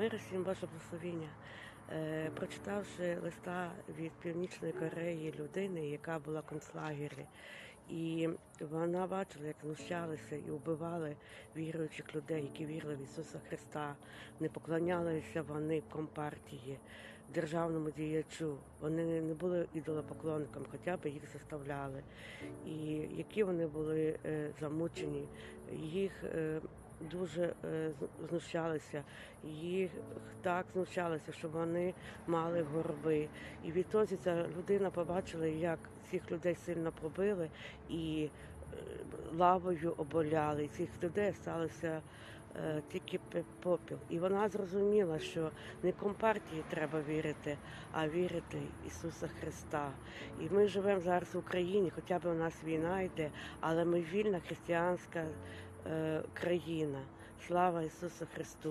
Всім Боже благословіння. Е, прочитавши листа від Північної Кореї людини, яка була в концлагері, і вона бачила, як знущалися і вбивали віруючих людей, які вірили в Ісуса Христа, не поклонялися вони компартії, державному діячу. Вони не були ідолопоклонниками, хоча б їх заставляли. І які вони були е, замучені, їх. Дуже е, знущалися, їх так знущалися, що вони мали горби. І відтоді ця людина побачила, як цих людей сильно побили і е, лавою оболяли. Цих людей сталося тільки попіл. І вона зрозуміла, що не компартії треба вірити, а вірити Ісуса Христа. І ми живемо зараз в Україні, хоча б у нас війна йде, але ми вільна християнська е, країна. Слава Ісусу Христу!